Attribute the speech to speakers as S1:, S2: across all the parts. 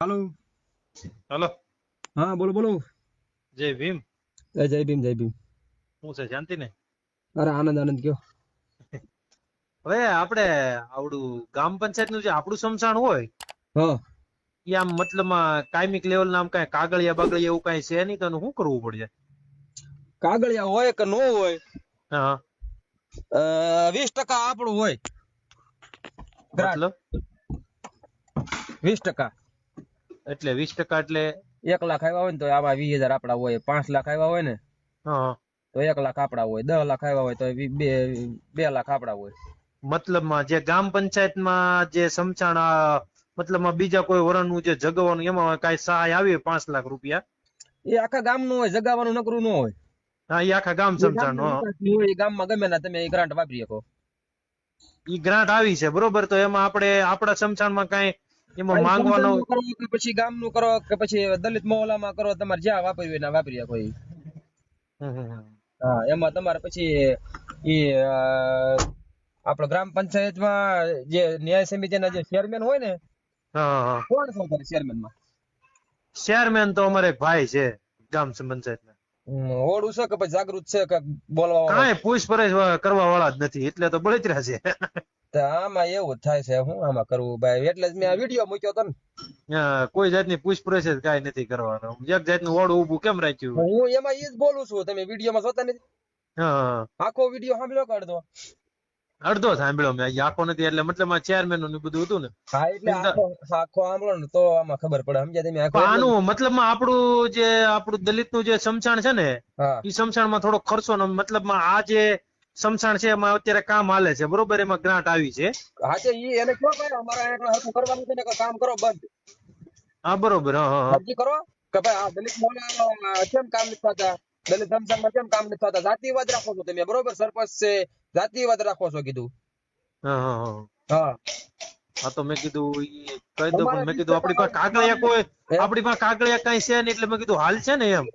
S1: હાલો.
S2: હાલો.
S1: હા બોલો બોલો.
S2: જય ભીમ.
S1: જય ભીમ જય ભીમ.
S2: શું છે શાંતિ ને
S1: અરે આનંદ આનંદ કયો.
S2: હવે આપણે આવડું ગામ પંચાયતનું જે આપણું સમસાણ હોય
S1: હા.
S2: એ આમ મતલબમાં કાયમિક લેવલ નામ કઈ કાગળિયા બાગળિયા એવું કઈ છે નહીં તો શું કરવું પડશે
S1: કાગળિયા હોય કે ન હોય?
S2: હા.
S1: વીસ ટકા આપણું હોય.
S2: મતલબ?
S1: વીસ ટકા.
S2: એટલે વીસ ટકા એટલે
S1: એક લાખ આવ્યા હોય ને તો આમાં વીસ હજાર આપડા હોય પાંચ લાખ આવ્યા હોય ને
S2: હા.
S1: તો એક લાખ આપડા હોય દસ લાખ આવ્યા હોય તો બે બે લાખ આપડા હોય.
S2: મતલબમાં જે ગ્રામ પંચાયતમાં જે સમસાણ આ મતલબમાં બીજા કોઈ વરણનું જે જગવાનું એમાં કઈ સહાય આવી પાંચ લાખ રૂપિયા?
S1: એ આખા ગામનું હોય જગાવાનું નકરું ન હોય.
S2: હા એ આખા ગામ સમસાણ હોય
S1: એ ગામમાં ગમે ના તમે એ ગ્રાન્ટ વાપરી શકો.
S2: ઈ ગ્રાન્ટ આવી છે બરોબર? તો એમાં આપણે આપણા સમસાણમાં કાંઈ એમાં માંગવાનો
S1: કે પછી ગામનું કરો કે પછી દલિત મહોલ્લામાં કરો તમારે જ્યાં વાપરવી હોય ના વાપરી શકો. હા એમાં તમારે પછી એ આપણો ગ્રામ પંચાયતમાં જે ન્યાય સમિતિના જે ચેરમેન હોય ને કોણ છે અત્યારે ચેરમેનમાં
S2: ચેરમેન તો અમારે એક ભાઈ છે ગ્રામ પંચાયત
S1: ઓળું છે કે પછી જાગૃત છે કે બોલવા?
S2: કાંઈ પૂછપરછ કરવા વાળા જ નથી એટલે તો બળતરા છે.
S1: તો આમાં એવું થાય છે હું આમાં કરવું ભાઈ? એટલે જ મેં આ વીડિયો મૂક્યો તો
S2: કોઈ જાતની પૂછપરછ જ કાંઈ નથી કરવાનો. એક જાતનું ઓળું ઊભું કેમ રાખ્યું?
S1: હું એમાં ઈ જ બોલું છું તમે વિડીયોમાં જોતા નથી? આખો વીડિયો સાંભળ્યો કાઢ દો
S2: અડધો સાંભળ્યો મેં. આખો નથી એટલે મતલબ ચેરમેનનું બધું હતું ને.
S1: હા એટલે આખો સાંભળો ને તો આમાં ખબર પડે સમજ્યા તમે? આખો
S2: આનું મતલબમાં આપણું જે આપણું દલિતનું જે સમસાણ છે ને એ સમસાણમાં થોડો ખર્ચો ને મતલબમાં આ જે સમસાણ છે એમાં અત્યારે કામ હાલે છે. બરોબર એમાં ગ્રાન્ટ આવી છે.
S1: હા છે ઈ એને કયો ભાઈ અમારા એટલે હરખું કરવાનું છે ને કે કામ કરો બંધ.
S2: હા બરોબર હા હા.
S1: અરજી કરો કે ભાઈ આ દલિત મહોલ્લામાં કેમ કામ નથી થતા? દલિત સમસાનમાં કેમ કામ નથી થતા? જાતિવાદ રાખો છો તમે બરોબર? સરપંચ છે જાતિવાદ રાખો છો કીધું.
S2: હા હા હા.
S1: હા.
S2: તો મેં કીધું ઈ કહી દો મેં કીધું આપણી પાસે કાગળિયા કોઈ આપણી પાસે કાગળિયા કઈ છે નહીં એટલે મેં કીધું હાલ છે ને એમ.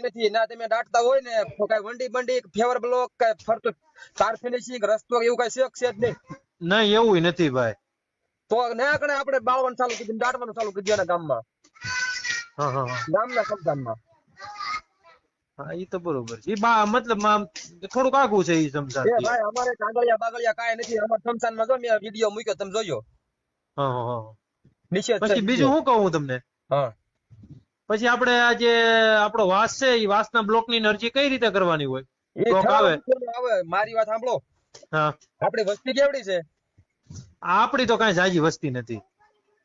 S1: કાંઈ નથી. ના તમે દાટતા હોય ને કાંઈ વંડી બંડી ફેવર બ્લોક કઈ ફરતું તાર ફિનિશિંગ રસ્તો એવું કઈ શેક છે જ નહીં?
S2: ના એવું નથી ભાઈ.
S1: તો ના કણે આપણે બાવન ચાલુ કીધું દાટવાનું ચાલુ કીધું એના ગામમાં. ગામના સમસાનમાં
S2: હા એ તો બરોબર છે. બા મતલબ આમ થોડુંક આઘું છે ઈ
S1: એ ભાઈ અમારે કાગળિયા બાગળિયા કાંઈ નથી. અમાર સમસાનમાં જો મેં વીડિયો મૂક્યો તમે જોયો
S2: હા હા હા પછી બીજું શું કહું તમને?
S1: હા.
S2: પછી આપણે આ જે આપણો વાસ છે એ વાસના બ્લોકની અરજી કઈ રીતે કરવાની હોય? બ્લોક આવે.
S1: મારી વાત સાંભળો.
S2: હા.
S1: આપણી વસ્તી કેવડી છે?
S2: આપણી તો કઈ જાજી વસ્તી નથી.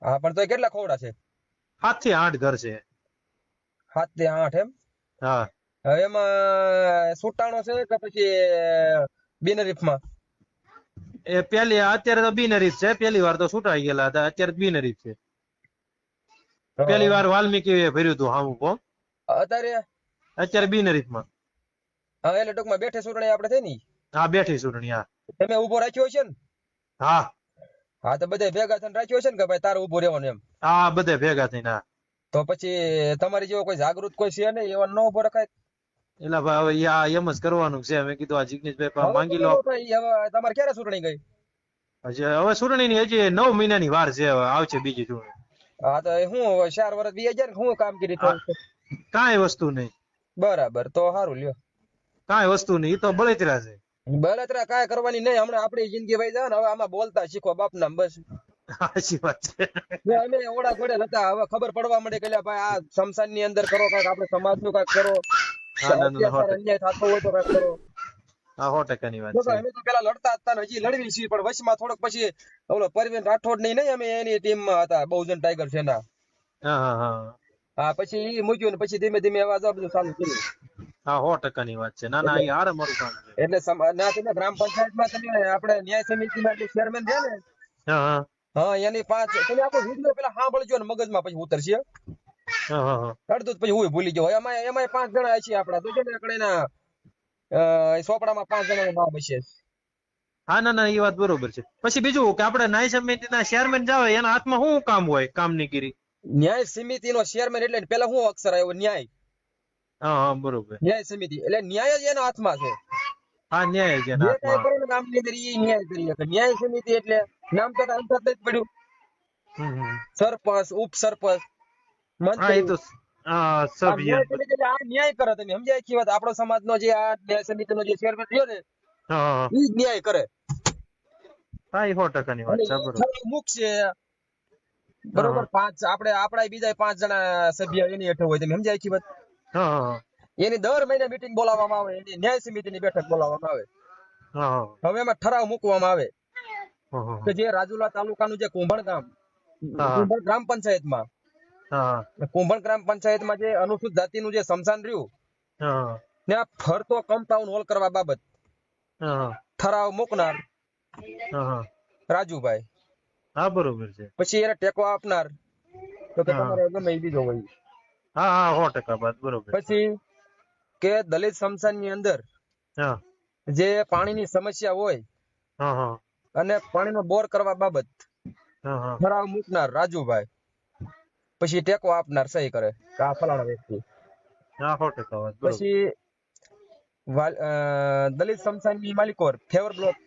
S1: હા પણ તો કેટલા ખોવડા છે?
S2: સાતથી આઠ ઘર છે.
S1: સાતથી આઠ એમ?
S2: હા.
S1: એમાં સુટાણો છે કે પછી બિનરીફમાં?
S2: એ પેલી અત્યારે તો બિનરીફ છે. પેલી વાર તો છૂટાઈ ગયેલા હતા. અત્યારે બિનરીફ છે. પેલી વાર વાલ્મીકી ભર્યું હતું હામું ફોર્મ
S1: અત્યારે?
S2: અત્યારે બિનરીફમાં
S1: હા એટલે ટૂંકમાં બેઠે સુરણી આપણે થઈ ની
S2: હા બેઠી ચૂંટણી હા.
S1: તમે ઊભો રાખ્યો છે ને?
S2: હા.
S1: હા તો બધા ભેગા થઈને રાખ્યો છે ને કે ભાઈ તારે ઊભો રહેવાનું એમ?
S2: હા બધે ભેગા થઈને હા.
S1: તો પછી તમારી જેવો કોઈ જાગૃત કોઈ છે નહીં? એવા ન ઊભો રખાય?
S2: એટલે ભાઈ હવે આ એમ જ કરવાનું છે. મેં કીધું આ જીગ્નેશભાઈ માંગી લો.
S1: તમારે ક્યારે સુરણી ગઈ?
S2: હજી હવે ચૂંટણી ની હજી નવ મહિનાની વાર છે. હવે આવશે બીજી ચૂંટણી.
S1: હા તો હું ચાર વર્ષ બે હજાર શું કામગીરી થઈ
S2: કાંઈ વસ્તુ નહીં.
S1: બરાબર તો સારું લ્યો.
S2: કાંઈ વસ્તુ નહીં તો બળતરા છે.
S1: બળતરા કાંઈ કરવાની નહીં હમણાં આપણી જિંદગી ભાઈ જાય ને હવે આમાં બોલતા શીખો બાપ નામ બસ.
S2: સાચી વાત છે.
S1: અમે ઓડા ઘોડે નતા હવે ખબર પડવા માંડે કે ભાઈ આ શમશાનની અંદર કરો કાંઈક આપણે સમાજનું કાંઈક કરો અન્યાય થતો હોય તો કાંઈક કરો.
S2: હા સો ટકાની વાત છે.
S1: અમે તો પેલા લડતા હતા હજી લડવી છીએ પણ વચમાં થોડોક પછી ઓલો પરવીન રાઠોડની નહીં અમે એની ટીમ હતા બહુજન ટાઈગર સેના.
S2: હા હા હા.
S1: હા પછી ઈ મૂક્યું ને પછી ધીમે ધીમે અવાજ આ બધું ચાલુ કર્યું.
S2: હા સો ટકાની વાત છે. ના ના એ હારે મારું કામ
S1: એટલે ના તમે ગ્રામ પંચાયતમાં તમે આપણે ન્યાય સમિતિના જે ચેરમેન છે ને
S2: હા હા.
S1: હા એની પાંચ તમે આખો વીડિયો પેલા સાંભળજો ને મગજમાં પછી ઉતરશે. અડધું પછી હું ભૂલી ગયો. એમાં એમાં પાંચ જણા છે આપડા તો છે ને ચોપડામાં પાંચ જણાનું નામ હશે.
S2: હા ના ના એ વાત બરોબર છે. પછી બીજું કે આપણે ન્યાય સમિતિના ચેરમેન જાવે એના હાથમાં શું કામ હોય કામની ગીરી
S1: ન્યાય સમિતિનો ચેરમેન એટલે પેલા શું અક્ષર આવ્યો? ન્યાય.
S2: હા હા બરોબર.
S1: ન્યાય સમિતિ. એટલે ન્યાય જ એના હાથમાં છે.
S2: હા ન્યાય જ
S1: જે
S2: એના હાથમાં
S1: કરો ને ગામની અંદર ન્યાય કરી શકે. ન્યાય સમિતિ એટલે નામ તો અંતર જ પડ્યું. સરપંચ ઉપસરપંચ
S2: હા એ તો સભ્ય.
S1: ન્યાય સમિતિ એટલે આ ન્યાય કરે તમે. સમજાય આખી વાત? આપણો સમાજનો જે આ સમિતિનો જે ચેરમેન રહ્યો ને
S2: હા. હા.
S1: ઈ જ ન્યાય કરે.
S2: હા એ સો ટકાની વાત છે બરોબર.
S1: ઠરાવ મૂકશે બરોબર પાંચ આપણે આપણા બીજા પાંચ જણા સભ્ય એની હેઠળ હોય. તમે સમજાય વાત?
S2: હા
S1: એની દર મહિને મીટિંગ બોલાવવામાં આવે એની ન્યાય સમિતિની બેઠક બોલાવવામાં આવે. હવે એમાં ઠરાવ મૂકવામાં આવે. કે જે રાજુલા તાલુકાનું જે કુંભણ ગામ. કુંભણ ગ્રામ પંચાયતમાં કુંભણ ગ્રામ પંચાયતમાં જે અનુસૂચિત જાતિનું જે સ્મશાન રહ્યું
S2: હા.
S1: ને ફરતો કમ્પાઉન્ડ હોલ કરવા બાબત.
S2: હા.
S1: ઠરાવ મૂકનાર રાજુભાઈ.
S2: હા બરોબર છે.
S1: પછી એને ટેકો આપનાર તો કે. તમારે ગમે એ બીજો હોય.
S2: હા હા સો ટકા વાત બરોબર
S1: પછી કે દલિત સ્મશાનની અંદર
S2: હા.
S1: જે પાણીની સમસ્યા હોય
S2: હા હા.
S1: અને પાણીનો બોર કરવા બાબત
S2: હા હા.
S1: ઠરાવ મૂકનાર રાજુભાઈ. પછી ટેકો આપનાર સહી કરે. કે આ ફલાણા વ્યક્તિ. પછી દલિત સ્મશાનની માલિકોર ફેવર બ્લોક.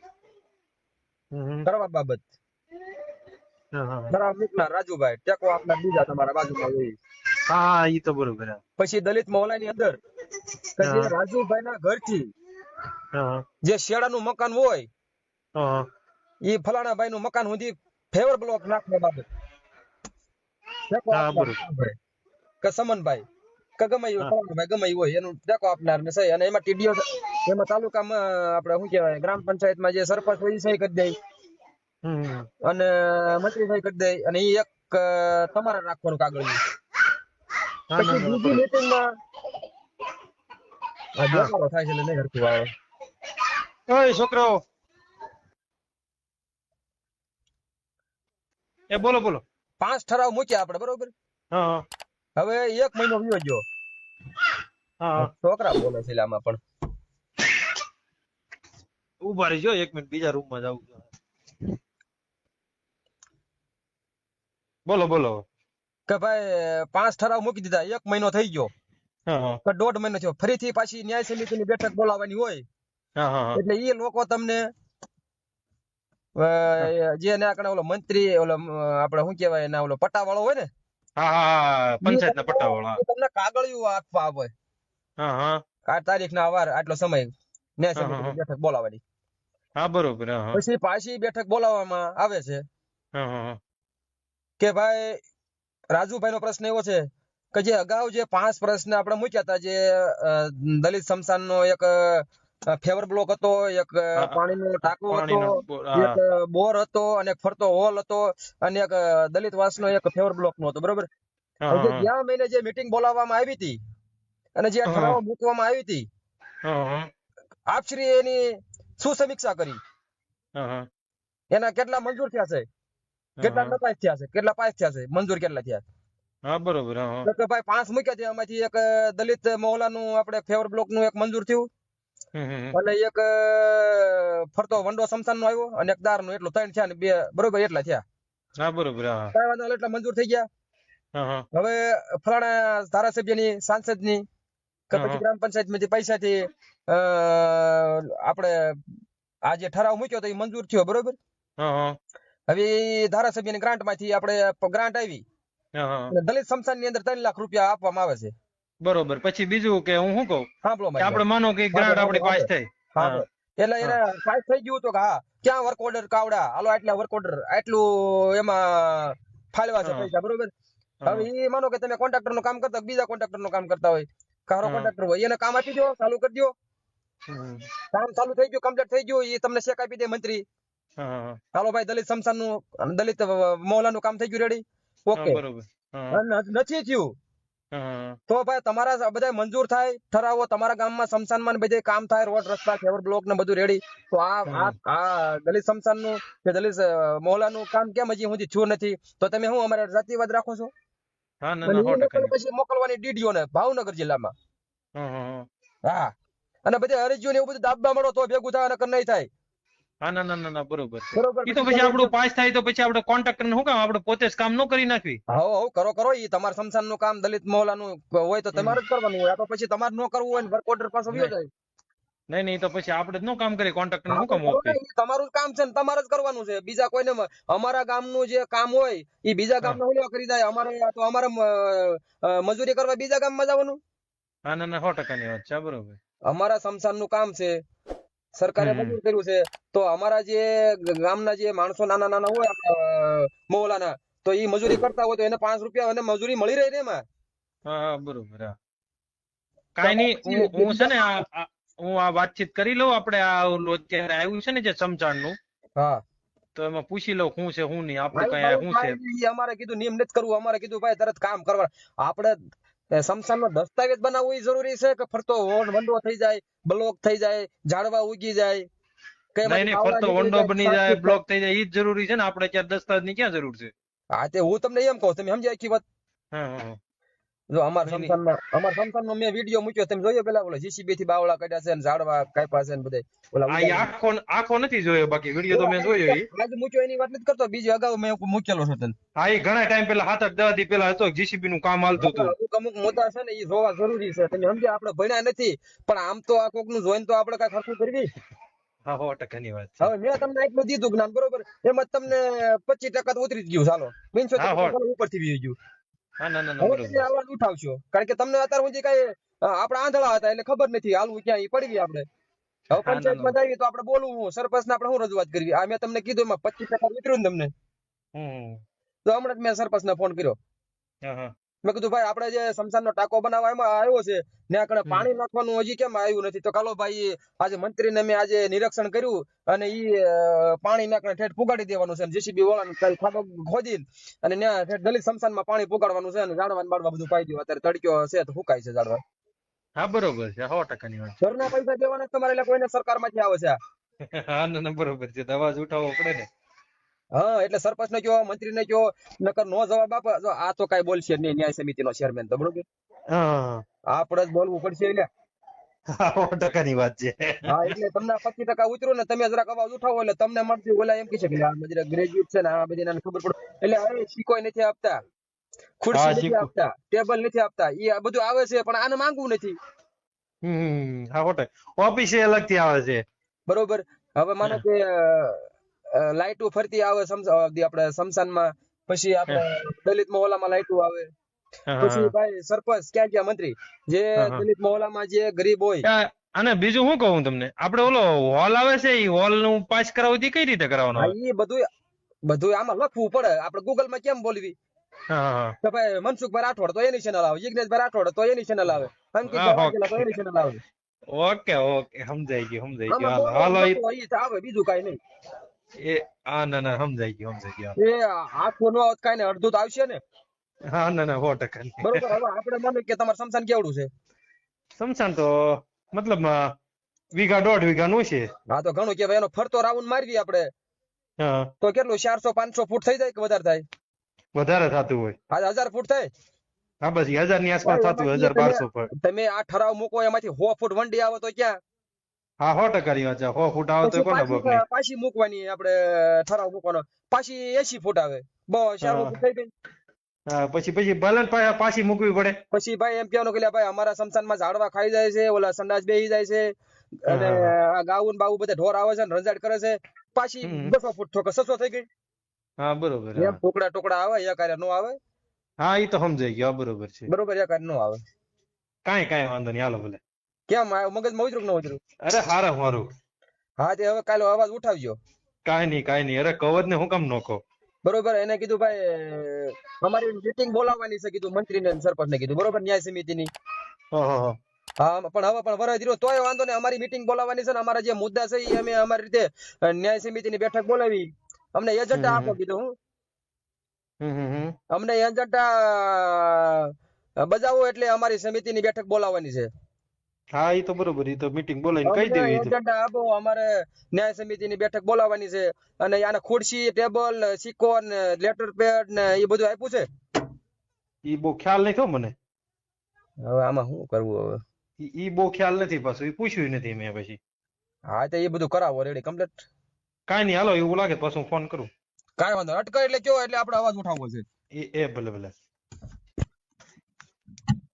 S1: કરવા બાબત. મૂકનાર રાજુભાઈ. ટેકો આપનાર બીજા તમારા બાજુમાં હોય.
S2: હા હા ઈ તો બરોબર
S1: પછી દલિત મહોલ્લાની અંદર
S2: રાજુભાઈ
S1: ના ઘરથી
S2: ઘરથી
S1: જે શેડાનું મકાન હોય ઈ ફલાણા ભાઈ નું મકાન સુધી ફેવર બ્લોક નાખવા બાબત ટેકો
S2: હા,
S1: આપનાર
S2: બરોબર.
S1: રાજુભાઈ. કે સમનભાઈ. કે ગમે હોય, ગમે એ હોય એનું ટેકો આપનાર ને સહી. અને એમાં ટીડીઓ એમાં તાલુકામાં આપણે શું કહેવાય ગ્રામ પંચાયતમાં જે સરપંચ હોય સહી કરી દે. અને મંત્રી સહી કરી દે. અને એ એક તમારે રાખવાનું
S2: કાગળ
S1: પછી બીજી મીટિંગમાં આ. થાય છે એટલે નહીં હરખું આવે.
S2: ઓય છોકરાઓ. એ બોલો બોલો.
S1: પાંચ ઠરાવ મૂક્યા આપણે બરોબર? હવે એક મહિનો વયો ગયો.
S2: હા. હા
S1: છોકરા બોલે છે આમાં પણ.
S2: ઊભા રહીજો એક મિનિટ બીજા રૂમમાં જાઉં બોલો બોલો.
S1: કે ભાઈ પાંચ ઠરાવ મૂકી દીધા એક મહિનો થઈ ગયો.
S2: હા હા.
S1: કે દોઢ મહિનો થયો. ફરીથી પાછી ન્યાય સમિતિની બેઠક બોલાવવાની હોય.
S2: હા હા હા.
S1: એટલે એ લોકો તમને જે કણે ઓલો મંત્રી ઓલો આપણે શું કહેવાય એના ઓલો પટ્ટાવાળો હોય ને?
S2: પંચાયતના
S1: ઈ તમને- કાગળિયું આપવા આવે.
S2: હા હા.
S1: આ તારીખના વાર આટલો સમય. ન્યાય. બેઠક બોલાવવાની.
S2: હા બરોબર
S1: પછી પાછી બેઠક બોલાવવામાં આવે છે. કે ભાઈ રાજુભાઈ નો પ્રશ્ન એવો છે કે જે અગાઉ જે પાંચ પ્રશ્ન આપણે મૂક્યા હતા જે દલિત સમસાન નો એક ફેવર બ્લોક હતો એક પાણીનો ટાંકો હતો એક બોર હતો અને એક ફરતો હોલ હતો અને એક દલિત વાસનો એક ફેવર બ્લોક નો હતો બરોબર? ગયા મહિને જે મીટિંગ બોલાવવામાં આવી હતી અને જે. ઠરાવ મૂકવામાં આવી હતી આપશ્રી એની શું સમીક્ષા કરી? એના કેટલા મંજૂર થયા છે? કેટલા નપાસ થયા છે? કેટલા પાસ થયા છે? મંજૂર કેટલા થયા?
S2: હા બરોબર હા
S1: તો ભાઈ પાંચ મૂક્યા છે એમાંથી એક દલિત દલિતનું આપણે ફેવર બ્લોકનું એક મંજૂર થયું. અને એક ફરતો વંડો સમસાન નો આવ્યો અને એક દાર નો એટલો ત્રણ થયા ને બે બરોબર એટલા થયા.
S2: હા બરોબર હા
S1: વાંધો એટલા મંજૂર થઈ ગયા.
S2: હવે ફલાણા
S1: હવે ફલાણા સાંસદની કે પછી ગ્રામ પંચાયતમાંથી પૈસાથી અ, આપણે આ જે ઠરાવ મૂક્યો તો એ મંજૂર થયો બરોબર? હવે ધારાસભ્ય ધારાસભ્યની ગ્રાન્ટમાંથી આપણે ગ્રાન્ટ આવી. દલિત સમસાનની અંદર ત્રણ લાખ રૂપિયા આપવામાં આવે છે.
S2: બરોબર. પછી બીજું કે હું શું કહું? આપણે માનો કે ગ્રાન્ટ આપણી પાસ થઈ.
S1: એટલે એને પાસ થઈ ગયું તો કે હા ક્યાં વર્ક ઓર્ડર કાવડા? હાલો આટલા વર્ક ઓર્ડર આટલું એમાં ફાળવા છે પૈસા બરોબર? હવે એ માનો કે તમે કોન્ટ્રાક્ટરનું કામ કરતા બીજા કોન્ટ્રાક્ટરનું કામ કરતા હોય. કારો. કોન્ટ્રાક્ટર હોય એને કામ આપી દો ચાલુ કરી દો. કામ ચાલુ થઈ ગયું કમ્પ્લીટ થઈ ગયું એ તમને ચેક આપી દે મંત્રી. હાલો ભાઈ દલિત સમસાનનું દલિત મોહલા નું કામ થઈ ગયું રેડી ઓકે
S2: બરોબર.
S1: નથી થયું. તો ભાઈ તમારા બધા મંજૂર થાય ઠરાવો તમારા ગામમાં સ્મશાનમાં બધે કામ થાય રોડ રસ્તા ફેવર બ્લોક ને બધું રેડી. તો આ આ દલિત સ્મશાનનું કે દલિત મોહલા નું કામ કેમ હજી હું છું નથી? તો તમે હું અમારે જાતિવાદ રાખો છો? અને પછી મોકલવાની ડીડીઓ ને ભાવનગર જિલ્લામાં.
S2: હા.
S1: અને બધી અરજીઓ ને એવું બધું દાબવા મળો તો ભેગું થાય નકર નહીં થાય.
S2: હા ના ના ના બરોબર ઈ તો
S1: પછી
S2: આપણું પાંચ થાય તો પછી આપણે કોન્ટ્રાક્ટર શું કામ આપણે પોતે જ કામ ન કરી નાખવી.
S1: હા હા કરો કરો ઈ તમારા સમસાનનું કામ દલિત મોહલ્લા નું હોય તો તમારે જ કરવાનું હોય. તો પછી તમારે ન કરવું હોય ને વર્ક ઓર્ડર પાસે વયો જાય.
S2: નહીં નહીં તો પછી આપણે જ નો કામ કરીએ કોન્ટ્રાક્ટરનું કામ
S1: ઈ તમારું કામ છે ને તમારે જ કરવાનું છે. બીજા કોઈને અમારા ગામનું જે કામ હોય એ બીજા ગામના ઓલા કરી જાય અમારે તો અમારે મજૂરી કરવા બીજા ગામમાં જવાનું?
S2: હા ના ના સો ટકાની વાત છે બરોબર.
S1: અમારા સમસાનનું કામ છે. સરકારે મંજૂર કર્યું છે. તો અમારા જે ગામના જે માણસો નાના નાના હોય મોહલાના તો એ મજૂરી કરતા હોય તો એને પાંચ રૂપિયા અને મજૂરી મળી રહી ને એમાં?
S2: હા બરોબર કાંઈ નહીં હું છે ને હું આ વાતચીત કરી લઉં આપણે આ અત્યારે આવ્યું છે ને જે સમજાણનું.
S1: હા.
S2: તો એમાં પૂછી લઉં શું છે શું નહીં આપણે કઈ શું છે?
S1: અમારે કીધું નિયમ નથી કરવું અમારે કીધું ભાઈ તરત કામ કરવા આપણે સમસાનનો દસ્તાવેજ બનાવવું એ જરૂરી છે કે ફરતો હોન વંડો થઈ જાય બ્લોક થઈ જાય ઝાડવા ઉગી જાય?
S2: નહીં નહીં ફરતો વંડો બની જાય બ્લોક થઈ જાય એ જ જરૂરી છે ને આપણે ક્યાં દસ્તાવેજની ક્યાં જરૂર છે?
S1: હા તે હું તમને એમ કહું તમે સમજી આખી વાત?
S2: હા હા.
S1: જો અમાર
S2: નહીં,
S1: અમાર સમસાનમાં મેં વિડિયો મૂક્યો તમે જોયો પેલા ઓલા જીસીબી થી બાવળા કાઢ્યા છે ને ઝાડવા કાપ્યા છે ને બધે. ઓલા
S2: આ આખો આખો નથી જોયો બાકી વિડિયો તો મેં જોયો ઈ.
S1: આજ મૂક્યો એની વાત નથી કરતો બીજો અગાઉ મેં મૂકેલો છે તને.
S2: હા એ ઘણા ટાઈમ પેલા હાથ દસ દી પેલા હતો જીસીબી નું કામ હાલતું હતું.
S1: અમુક મોટા મુદ્દા છે ને એ જોવા જરૂરી છે. તમે સમજ્યા આપણે ભણ્યા નથી પણ આમ તો આ કોકનું જોઈને તો આપણે કઈ ખર્ચું કરવી.
S2: હા સો ટકાની વાત
S1: હવે મેં તમને એટલું દીધું જ્ઞાન બરોબર? એમાં તમને પચીસ ટકા તો ઉતરી જ ગયું ચાલો. પંચોતેર ઉપરથી ગયું
S2: હા ના ના ના
S1: હવે તમે અવાજ ઉઠાવશો. કારણ કે તમને અત્યાર સુધી કઈ આપણે આંધળા હતા એટલે ખબર નથી હાલવું ક્યાં ઈ પડી ગયા આપણે હવે. પંચાયતમાં જઈએ તો આપણે બોલવું હું સરપંચ ને આપણે શું રજૂઆત કરવી? આ મેં તમને કીધું એમાં પચીસ ટકા વિતર્યું ને તમને. તો હમણાં જ મેં સરપંચ ને ફોન કર્યો મેં કીધું ભાઈ આપણે જે સમસાનનો ટાંકો બનાવવા એમાં આવ્યો છે ને આગળ પાણી નાખવાનું હજી કેમ આવ્યું નથી? તો કાલો ભાઈ આજે મંત્રીને મેં આજે નિરીક્ષણ કર્યું અને ઈ પાણી નાખને ઠેઠ પુગાડી દેવાનું છે જેસીબી વાળાને કાલ ખાડો ખોદી અને ત્યાં ઠેઠ દલિત સમસાનમાં પાણી પુગાડવાનું છે અને ઝાડવા ને બાળવા બધું પાઈ દો અત્યારે તડક્યો છે તો ફૂકાય છે ઝાડવા.
S2: હા બરોબર છે સો ટકાની વાત.
S1: ઘરના પૈસા દેવાના તમારે એટલે કોઈને સરકારમાંથી આવે છે
S2: હા ના ના બરોબર છે. દવા ઉઠાવવો પડે ને.
S1: હા એટલે સરપંચ ને કયો મંત્રી ને કયો નકર નો જવાબ આપે. જો આ તો કઈ બોલશે નહીં ન્યાય સમિતિ નો ચેરમેન તો બરોબર? આપણે જ બોલવું પડશે એટલે.
S2: ટકાની વાત છે.
S1: હા એટલે તમને પચીસ ટકા ઉતરો ને તમે જરાક અવાજ ઉઠાવો એટલે તમને મળતી ઓલા એમ કહે છે કે આ બધી ગ્રેજ્યુએટ છે ને આ બધી એને ખબર પડે. એટલે શીખોય નથી આપતા. ખુરશી નથી આપતા. ટેબલ નથી આપતા. એ આ બધું આવે છે પણ આને માંગવું નથી.
S2: હમ હા ઓફિસે અલગથી આવે છે.
S1: બરોબર? હવે માનો કે લાઈટો ફરતી આવે આપણે સમસાનમાં પછી આપણે દલિત મહોલ્લામાં લાઈટો આવે. પછી ભાઈ સરપંચ ક્યાં ક્યાં મંત્રી? જે. દલિત મહોલ્લામાં જે ગરીબ હોય.
S2: અને બીજું શું કહું તમને? આપણે ઓલો હોલ આવે છે એ હોલનું પાસ કરાવવું કઈ રીતે કરાવવાનો
S1: એ બધું બધું આમાં લખવું પડે. આપણે ગૂગલમાં કેમ બોલવી? તો ભાઈ મનસુખભાઈ રાઠોડ તો એની ચેનલ આવે. જિગ્નેશભાઈ રાઠોડ તો એની ચેનલ આવે. અંકિતભાઈ તો એની ચેનલ આવે.
S2: Okay okay. સમજાઈ ગયું સમજાઈ ગયું. હાલો
S1: બીજું કઈ નહીં.
S2: એ આ ના ના સમજાઈ ગયું સમજાઈ ગયું
S1: એ આખું નો આવત કાઈ ને અડધું તો આવશે ને?
S2: હા ના ના સો ટકા
S1: બરોબર હવે આપણે માનો કે તમારે સમસાન કેવડું છે?
S2: સમસાન તો મતલબ વીઘા દોઢ વીઘા નું છે.
S1: હા તો ઘણું કે એનો ફરતો રાઉન્ડ મારવી આપણે.
S2: હા.
S1: તો કેટલું ચારસો પાંચસો ફૂટ થઈ જાય કે વધારે થાય?
S2: વધારે થતું હોય.
S1: હા હજાર ફૂટ થાય?
S2: હા બસ હજારની આસપાસ થતું હજાર બારસો ફૂટ.
S1: તમે આ ઠરાવ મૂકો એમાંથી સો ફૂટ વંડી આવે તો ક્યાં?
S2: હા સો ટકા વાત છે. સો ફૂટ આવે તો કોને
S1: પાછી
S2: નહીં
S1: પાછી મૂકવાની આપણે ઠરાવ મૂકવાનો. પાછી એસી ફૂટ આવે. બસ
S2: પછી પછી ભલે પાછી મૂકવી પડે.
S1: પછી ભાઈ એમ કહેવાનું કે ભાઈ અમારા સમસાનમાં ઝાડવા ખાઈ જાય છે ઓલા સંડાસ બેહી જાય છે અને. આ ગાઉન બાવું બધા ઢોર આવે છે ને રંજાડ કરે છે. પાછી. બસો ફૂટ ઠોકર સસો થઈ ગઈ.
S2: હા બરોબર
S1: એમ ટુકડા ટુકડા આવે એ કાર્ય નો આવે.
S2: હા એ તો સમજાઈ ગયો બરોબર છે.
S1: બરોબર એ કાર્ય નો આવે.
S2: કાઈ કાઈ વાંધો નહીં હાલો ભલે.
S1: કેમ? મગજમાં ઉતરું કે ન ઉતરું?
S2: અરે હારા હારું
S1: હા તે હવે કાલે અવાજ ઉઠાવજો.
S2: કાંઈ નહીં કાંઈ નહીં. અરે કવર ને હું કામ નો કહો
S1: બરોબર એને કીધું ભાઈ અમારી મીટિંગ બોલાવવાની છે કીધું મંત્રી ને સરપંચ ને કીધું. બરોબર ન્યાય સમિતિ
S2: ની હા
S1: પણ હવે પણ વરાય દીધો તોય વાંધો નહીં. અમારી મીટિંગ બોલાવવાની છે ને અમારા જે મુદ્દા છે એ અમે અમારી રીતે ન્યાય સમિતિ ની બેઠક બોલાવી. અમને એજન્ડા. આપો કીધું હું. અમને એજન્ડા બજાવો એટલે અમારી સમિતિ ની બેઠક બોલાવવાની છે.
S2: હા એ તો બરોબર એ તો મીટિંગ બોલાવીને કહી દેવી એ
S1: એજન્ડા આપો અમારે ન્યાય સમિતિની બેઠક બોલાવવાની છે અને આને ખુરશી ટેબલ સિક્કો ને લેટર પેડ ને એ બધું આપ્યું છે?
S2: એ બહુ ખ્યાલ નહીં થયો મને.
S1: હવે આમાં શું કરવું હવે?
S2: ઈ ઈ બહુ ખ્યાલ નથી પાછું એ પૂછ્યું નથી મેં પછી.
S1: હા તો એ બધું કરાવો રેડી કમ્પ્લીટ
S2: કાઈ નહીં હાલો એવું લાગે પાછું ફોન કરું.
S1: કાંઈ વાંધો નહીં. અટકાય એટલે કયો એટલે આપણે અવાજ ઉઠાવવો છે.
S2: એ એ ભલે ભલે.